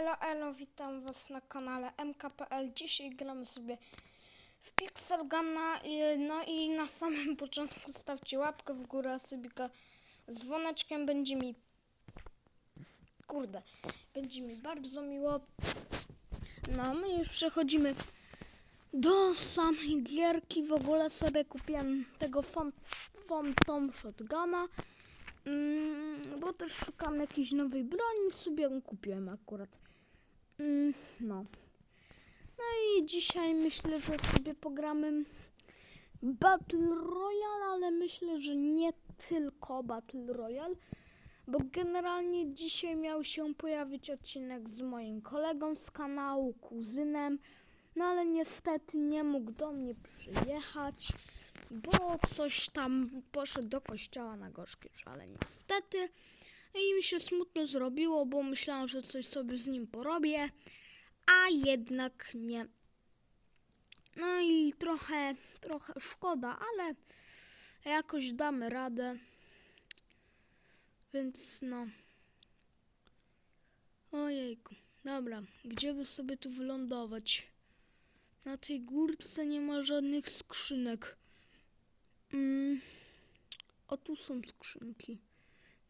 Elo, elo, witam was na kanale MKPL. Dzisiaj gramy sobie w Pixel Guna. i- No i na samym początku stawcie łapkę w górę, subika z dzwoneczkiem. Będzie mi... Kurde, będzie mi bardzo miło. No, my już przechodzimy do samej gierki. W ogóle sobie kupiłem tego Phan- Phantom Shotguna. Mm, bo też szukam jakiejś nowej broni, sobie ją kupiłem akurat. Mm, no. No i dzisiaj myślę, że sobie pogramy Battle Royale, ale myślę, że nie tylko Battle Royale, bo generalnie dzisiaj miał się pojawić odcinek z moim kolegą z kanału, kuzynem, no ale niestety nie mógł do mnie przyjechać, bo coś tam poszedł do kościoła na gorzkie żale niestety. I mi się smutno zrobiło, bo myślałam, że coś sobie z nim porobię, a jednak nie. No i trochę, trochę szkoda, ale jakoś damy radę. Więc no. Ojejku. Dobra, gdzie by sobie tu wylądować? Na tej górce nie ma żadnych skrzynek. Tu są skrzynki.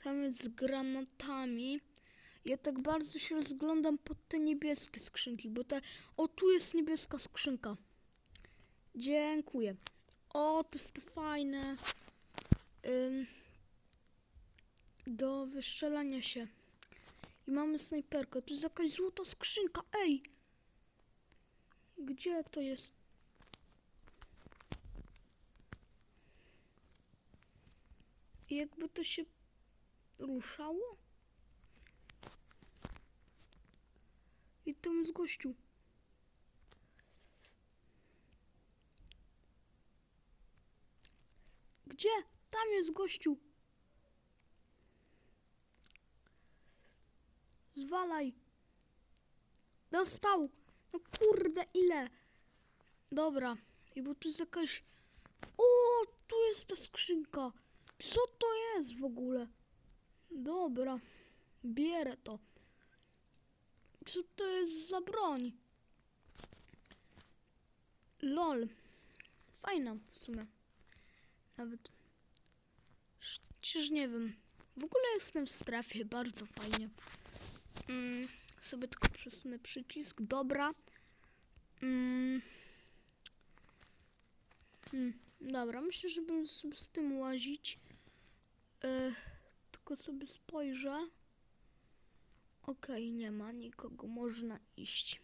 Tam jest z granatami. Ja tak bardzo się rozglądam pod te niebieskie skrzynki, bo te... O, tu jest niebieska skrzynka. Dziękuję. O, to jest to fajne. Ym, do wystrzelania się. I mamy snajperkę. Tu jest jakaś złota skrzynka. Ej! Gdzie to jest? Jakby to się ruszało? I tam jest gościu. Gdzie? Tam jest gościu. Zwalaj. Dostał. No kurde, ile? Dobra. I bo tu jest jakaś... O, tu jest ta skrzynka. Co to jest w ogóle? Dobra. Bierę to. Co to jest za broń? LOL. Fajna w sumie. Nawet. Przecież nie wiem. W ogóle jestem w strefie, bardzo fajnie. Mm, sobie tylko przesunę przycisk. Dobra. Mm. Hmm, dobra, myślę, że będę sobie z tym łazić. E, tylko sobie spojrzę. Okej, nie ma nikogo, można iść.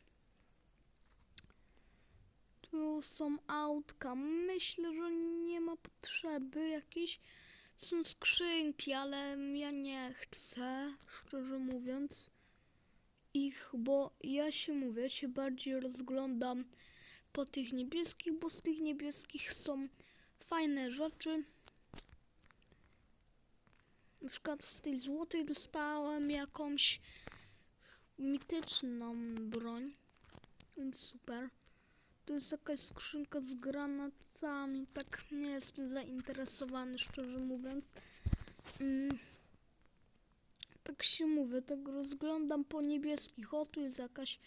Tu są autka. Myślę, że nie ma potrzeby jakiejś. Są skrzynki, ale ja nie chcę, szczerze mówiąc, ich, bo ja się mówię, ja się bardziej rozglądam po tych niebieskich, bo z tych niebieskich są fajne rzeczy. Na przykład z tej złotej dostałem jakąś mityczną broń, więc super. To jest jakaś skrzynka z granatami. Tak nie jestem zainteresowany, szczerze mówiąc. Mm. Tak się mówię, tak rozglądam po niebieskich. O, tu jest jakaś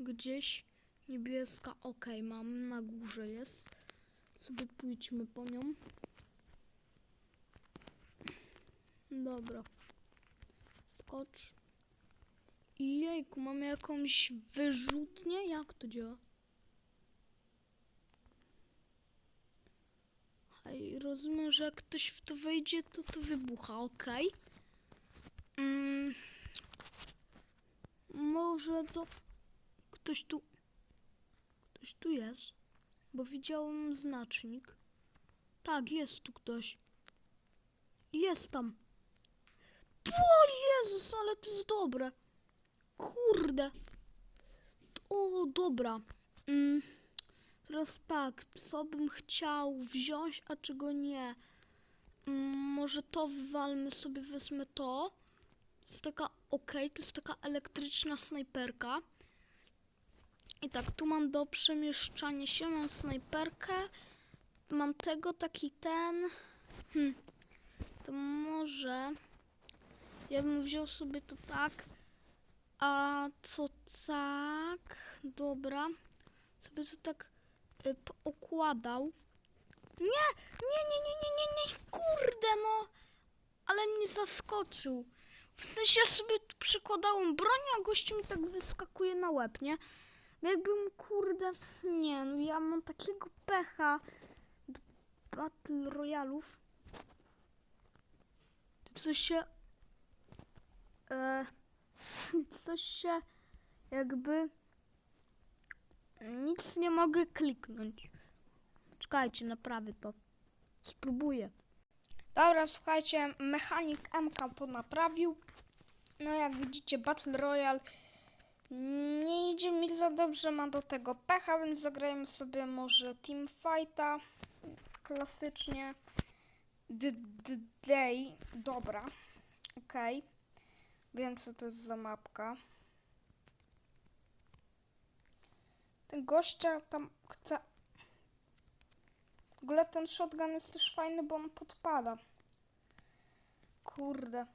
gdzieś niebieska. Okej, mam na górze jest. Sobie pójdźmy po nią. Dobra. Skocz. Jejku, mamy jakąś wyrzutnię? Jak to działa? Ej, rozumiem, że jak ktoś w to wejdzie, to to wybucha, okej. Mm, może to... Ktoś tu... Ktoś tu jest, bo widziałem znacznik. Tak, jest tu ktoś. Jest tam. O Jezus, ale to jest dobre. Kurde. O, dobra. Mm. Teraz tak, co bym chciał wziąć, a czego nie? Mm, może to wywalmy sobie, wezmę to. To jest taka, okej, to jest taka elektryczna snajperka. I tak, tu mam do przemieszczania się, mam snajperkę. Mam tego, taki ten. Hmm. To może... Ja bym wziął sobie to tak. A co tak? Dobra. Sobie to tak y. Nie, nie, nie, nie, nie, nie, nie, kurde no. Ale mnie zaskoczył. W sensie sobie tu przykładałem broń, a gościu mi tak wyskakuje na łeb, nie? Jakbym, kurde, nie, no ja mam takiego pecha do Battle Royalów. Coś się... E, coś się jakby... Nic nie mogę kliknąć. Czekajcie, naprawię to. Spróbuję. Dobra, słuchajcie, mechanik MK to naprawił. No jak widzicie, Battle Royale nie idzie mi za dobrze, mam do tego pecha, więc zagrajmy sobie może Team Fighta. Klasycznie. The, the Day. Dobra. Okej. Wiem co to jest za mapka. Ten gościa tam chce... W ogóle ten shotgun jest też fajny, bo on podpada. Kurde.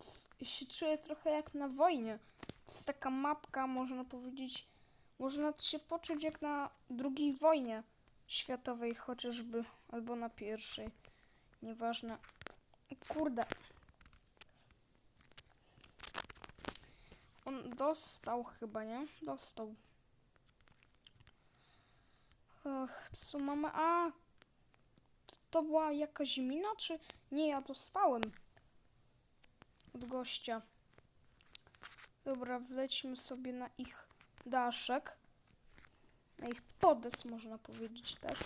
S- się czuję trochę jak na wojnie. To jest taka mapka, można powiedzieć, można się poczuć jak na drugiej wojnie światowej chociażby, albo na pierwszej. Nieważne. Kurde. On dostał chyba, nie? Dostał. Ach, co mamy? A! To, była jakaś mina, czy... Nie, ja dostałem. Od gościa. Dobra, wlećmy sobie na ich daszek. Na ich podes, można powiedzieć też.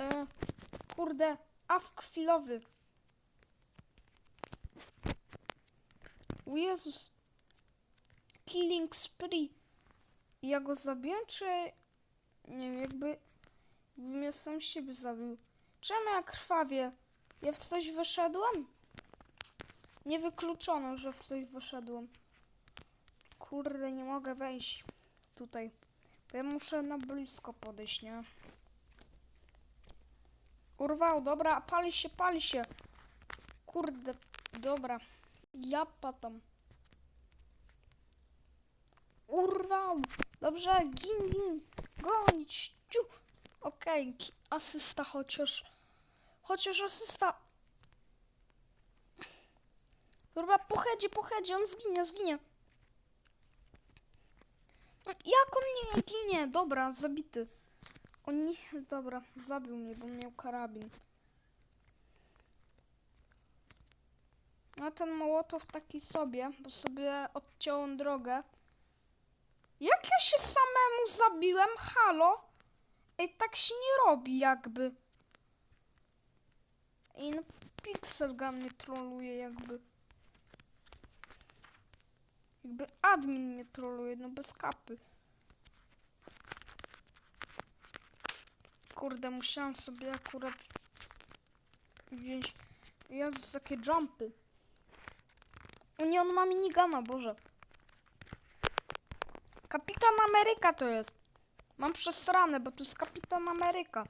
E, kurde, awk chwilowy. O Jezus. Killing spree. Ja go zabiłem, czy... Nie wiem, jakby... Jakbym ja sam siebie zabił. Czemu ja krwawię? Ja w coś wyszedłem? Nie wykluczono, że w coś wyszedłem. Kurde, nie mogę wejść tutaj. Bo ja muszę na blisko podejść, nie? Urwał, dobra, pali się, pali się. Kurde, dobra. Ja patam. Urwał. Dobrze, gin, gin. Gonić. Ciu. Okej, ki- asysta chociaż. Chociaż asysta. Dobra, pochedzie, pochedzie, on zginie, zginie. No, jak on nie ginie? Dobra, zabity. On nie... Dobra, zabił mnie, bo miał karabin. A ten Mołotow taki sobie, bo sobie odciąłem drogę. Jak ja się samemu zabiłem? Halo? Ej, tak się nie robi jakby. Ej, no Pixel Gun mnie troluje jakby. Jakby admin mnie troluje, no bez kapy. Kurde, musiałam sobie akurat wziąć... Jezus, jakie jumpy. Nie, on ma minigana, Boże. Kapitan Ameryka to jest. Mam przesrane, bo to jest Kapitan Ameryka.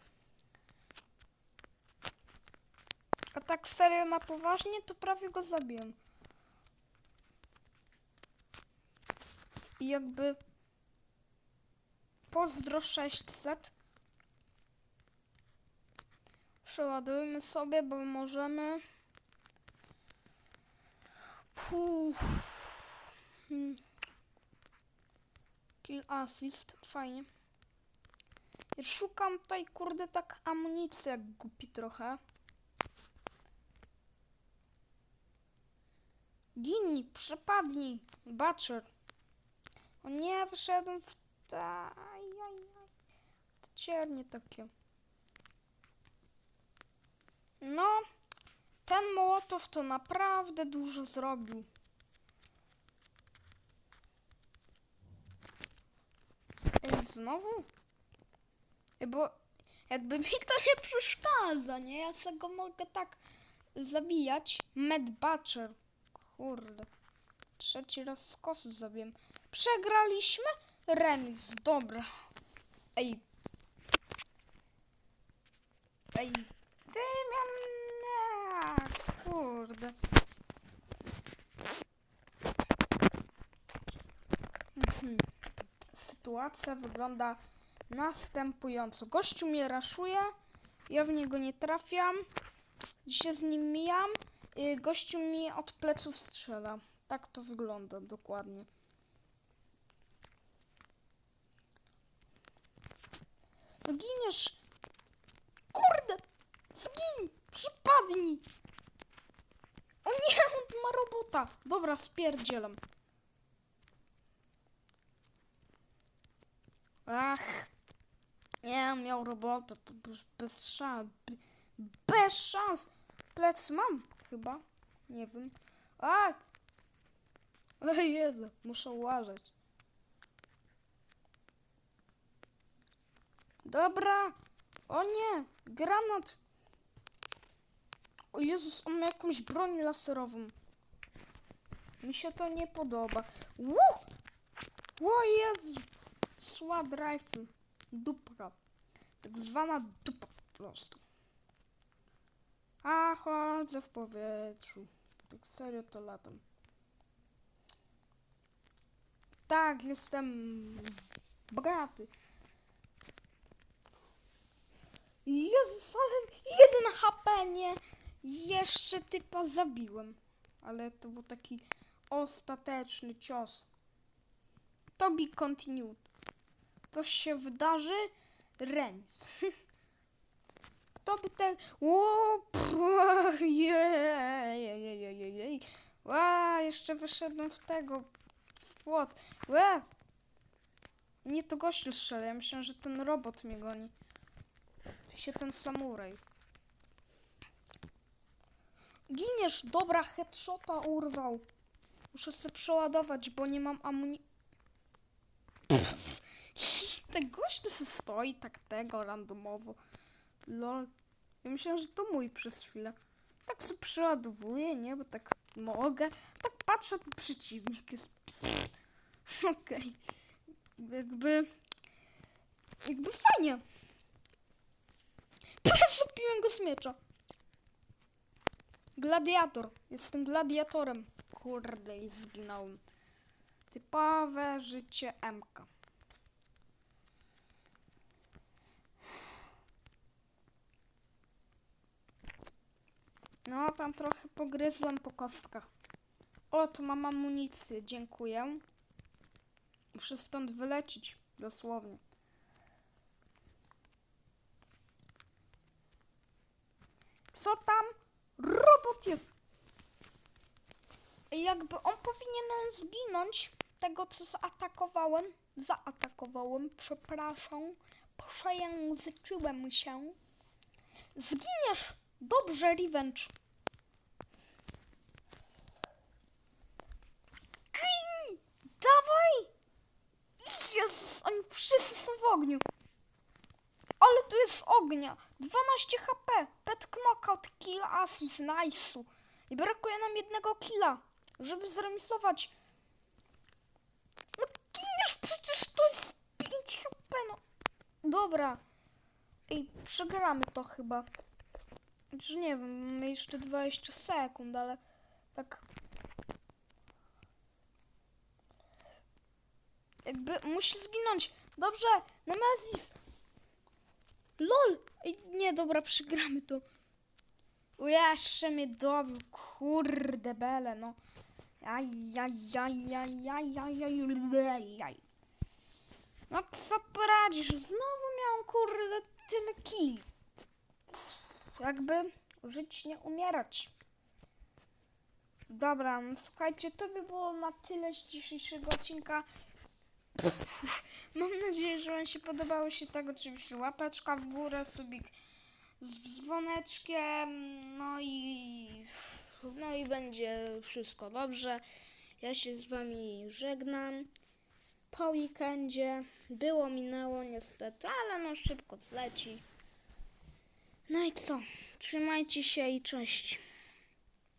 A tak serio na poważnie, to prawie go zabiłem. I jakby... Pozdro 600. Przeładujmy sobie, bo możemy... Puh. Hmm. Kill assist, fajnie. Szukam tutaj, kurde, tak amunicji jak głupi trochę. Ginni, przepadnij, Butcher. O nie, wyszedłem w te... Ajajaj. To ciernie takie. No, ten Mołotow to naprawdę dużo zrobił. Ej, znowu? Bo jakby mi to nie przeszkadza, nie? Ja sobie go mogę tak zabijać. Mad Butcher. Kurde. Trzeci raz z kosy. Przegraliśmy? Remis, dobra. Ej. Ej. Damian. nie, Kurde. Hmm. Sytuacja wygląda następująco. Gościu mnie raszuje, ja w niego nie trafiam, się z nim mijam, y, gościu mi od pleców strzela. Tak to wygląda dokładnie. No giniesz! Kurde! Zgin! Przypadnij! O nie, on ma robota! Dobra, spierdzielam. Ach, nie, miał robotę, to bez, bez szans. be- Bez szans! Plec mam chyba. Nie wiem. A! Ej, Jezu, muszę uważać. Dobra. O nie, granat. O Jezus, on ma jakąś broń laserową. Mi się to nie podoba. Łuh! O Jezu! Swat rifle. Dupka. Tak zwana dupa po prostu. A chodzę w powietrzu. Tak serio to latam. Tak, jestem bogaty. Jezus, ale jeden HP, nie? Jeszcze typa zabiłem. Ale to był taki ostateczny cios. To be continued. To się wydarzy? Remis. Kto by tak... O, pff. Ła, jeszcze wyszedłem w tego, w płot. Łe! Nie to gościu strzela, ja myślałem, że ten robot mnie goni. Się ten samuraj. Giniesz! Dobra, headshota urwał. Muszę sobie przeładować, bo nie mam amuni... Ten gościu se stoi tak tego randomowo. Lol. Ja myślałem, że to mój przez chwilę. Tak sobie przeładowuję, nie? Bo tak mogę. Tak patrzę, to przeciwnik jest. Okej. Jakby... Jakby fajnie. Zabiłem go z miecza. Gladiator. Jestem gladiatorem. Kurde, i zginąłem. Typowe życie MK. No, tam trochę pogryzłem po kostkach. O, tu mam amunicję, dziękuję. Muszę stąd wylecieć, dosłownie. Co tam? Robot jest! Jakby on powinien zginąć, tego co zaatakowałem. Zaatakowałem, przepraszam. Przejęzyczyłem się. Zginiesz! Dobrze, revenge. Gin! Dawaj! Jezus, oni wszyscy są w ogniu. Ale tu jest ognia. 12 HP. Pet knockout, kill asus, nice'u. I brakuje nam jednego killa, żeby zremisować. No giniesz, przecież to jest 5 HP, no. Dobra. Ej, przegramy to chyba. Znaczy nie wiem, mamy jeszcze 20 sekund, ale tak... Jakby musi zginąć. Dobrze, Nemesis. LOL! Ej, nie, dobra, przegramy to. O, Jeszcze mnie dobił, kurde bele, no. Ajajajajajajajajajaj. No co poradzisz? Znowu miałam, kurde, tyle. Jakby żyć, nie umierać. Dobra, no słuchajcie, to by było na tyle z dzisiejszego odcinka. Mam nadzieję, że Wam się podobało się tak oczywiście łapeczka w górę, subik z dzwoneczkiem, no i no i będzie wszystko dobrze. Ja się z Wami żegnam. Po weekendzie było, minęło niestety, ale no szybko zleci. No i co? Trzymajcie się i cześć.